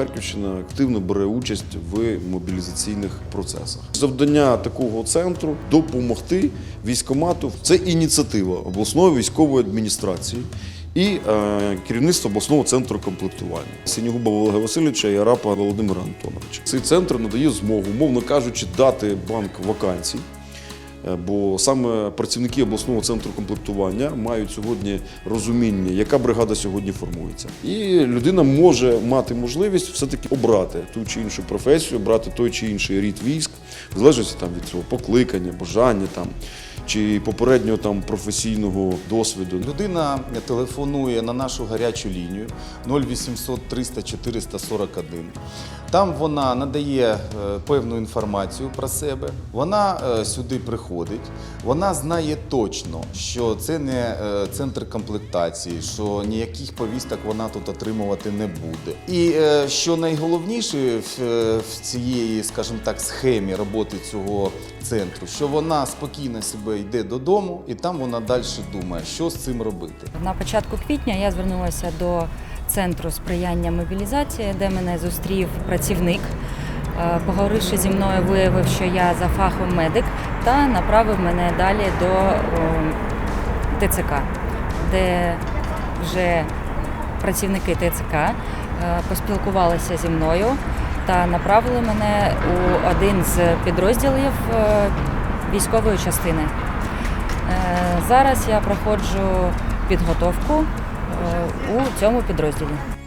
Харківщина активно бере участь в мобілізаційних процесах. Завдання такого центру допомогти військомату. Це ініціатива обласної військової адміністрації. І е, керівництво обласного центру комплектування Синігуба Олега Васильовича і Арапа Володимира Антоновича. Цей центр надає змогу, умовно кажучи, дати банк вакансій. Е, Бо саме працівники обласного центру комплектування мають сьогодні розуміння, яка бригада сьогодні формується. І людина може мати можливість все-таки обрати ту чи іншу професію, обрати той чи інший рід військ, в залежності там від цього покликання, бажання там чи попереднього там професійного досвіду. Людина телефонує на нашу гарячу лінію 0800 300 441. Там вона надає е, певну інформацію про себе. Вона е, сюди приходить. Вона знає точно, що це не е, центр комплектації, що ніяких повісток вона тут отримувати не буде. І що найголовніше в цієї, скажімо так, схемі роботи цього центру, що вона спокійно себе йде додому, і там вона далі думає, що з цим робити. На початку квітня я звернулася до центру сприяння мобілізації, де мене зустрів працівник. Е, Поговоривши зі мною, виявив, що я за фахом медик, та направив мене далі до ТЦК, де вже працівники ТЦК е, поспілкувалися зі мною та направили мене у один з підрозділів е, військової частини. Зараз я проходжу підготовку у цьому підрозділі.